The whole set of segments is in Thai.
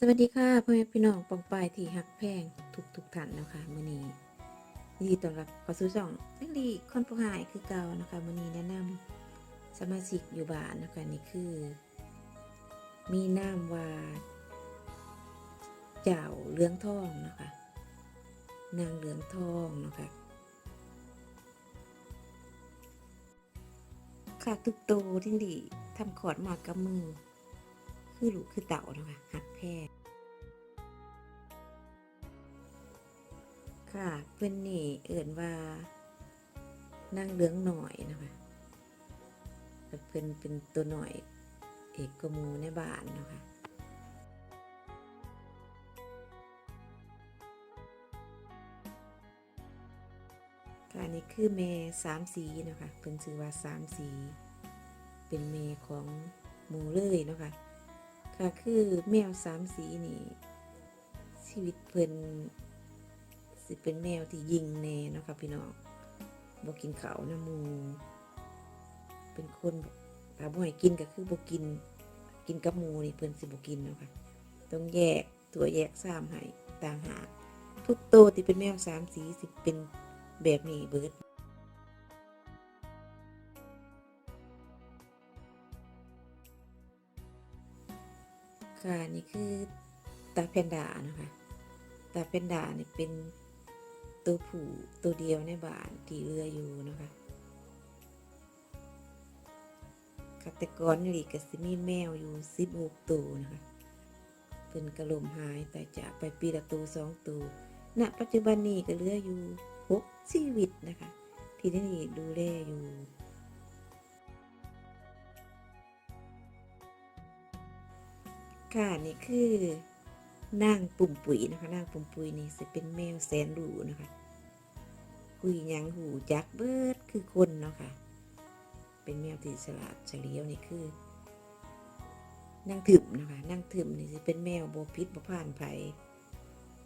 สวัสดีค่ะพ่อแม่พี่น้องปองปายที่หักแพงทุกทุกท่านนะคะมื้อนี้ยินดีต้อนรับเข้าสู่ช่องเล็กดีคนผู้หายคือเก่านะคะมื้อนี้แนะนำสมาชิกอยู่บ้านนะคะนี่คือ มีนามว่าเจ้าเลืองทองนะคะนางเลืองทองนะคะค่ะทุกโตวที่ดีทำขอดมากับมือ คือลูกคือเต่านะคะหักแพงค่ะเพื่อนนี่เอื่นว่านั่งเลืองหน่อยนะคะแต่เพื่อนเป็นตัวหน่อย เอกกมูในบ้านนะคะค่ะอันนี่คือเมสามสีนะคะเป็นชื่อว่าสามสี เป็นเมของมูเลยนะคะ ค่ะคือแมวสามสีนี่ ชีวิตเพิ่นสิเป็นแมวที่ยิงแน่นะคะพี่น้องบกินเขานะหมู เป็นคนถ้าบ่ให้กินก็คือบ่กิน กินกับมูนี่เพิ่นสิบ่กินเนาะค่ะต้องแยกตัวแยกซ้ำให้ต่างหากทุกตัวที่เป็นแมวสามสีสิเป็นแบบนี้เบิด ค่ะนี่คือตาแพนดานะคะตาแพนด้านี่เป็นตัวผู้ตัวเดียวในบ้านที่เรืออยู่นะคะค่ะแต่ก่อนนี่ก็สิมีแมวอยู่สิบหกตัวนะคะเป็นกระลมหายแต่จากไปปีละตัวสองตัวณปัจจุบันนี้ก็เหลืออยู่หกชีวิตนะคะ ที่นี่ดูแลอยู่ ค่ะนี่คือนางปุ่มปุ๋ยนะคะนางปุ่มปุ๋ยนี่จะเป็นแมวแสนรู้นะคะคุยยังหูจักเบิดคือคนเนาะค่ะ เป็นแมวที่ฉลาดเฉลียวนี่คือนางถึมนะคะนางถึมนี่จะเป็นแมวโบพิษบ่ผ่านไผ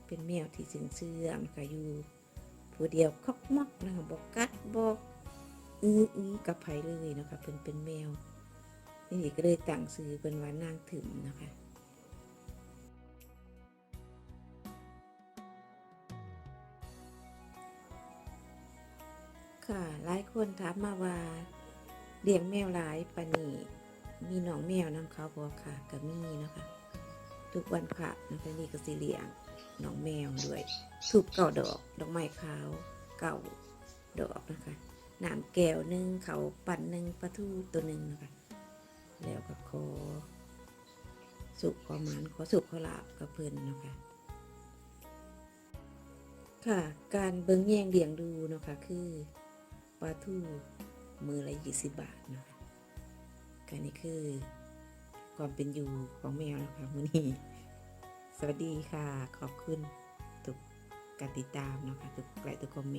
เป็นแมวที่สึงเชื่องค่ะอยู่ผู้เดียวคอกมอกนะคะบอกกัดบอกอื้ออื้อกับไผเลยนะคะเป็นเป็นแมวนี่ก็เลยตั้งชื่อเป็นว่านางถึมนะคะ ค่ะหลายคนถามมาว่าเลี้ยงแมวหลายปานนี้มีน้องแมวนำเขาบอกค่ะก็มีนะคะ ทุกวันพระนะคะนี่ก็สิเลี้ยงน้องแมวด้วยถูกเก่าดอกดอกไม้ขาวเก่าดอกนะคะน้ำแก้วหนึ่งเขาปั่นหนึ่งปลาทูตัวหนึ่งนะคะแล้วก็ขอสุขขอหมันขอสุขขอลาบกับเพื่อนนะคะค่ะ การเบิ้งแยงเลี้ยงดูเนาะคะคือ ปลาทูมือละยี่สิบบาทเนาะคะก็นี่คือ ความเป็นอยู่ของแมวนะคะมื้อนี้ สวัสดีค่ะ ขอบคุณทุกการติดตามเนาะคะทุกไลค์ทุกคอมเมนต์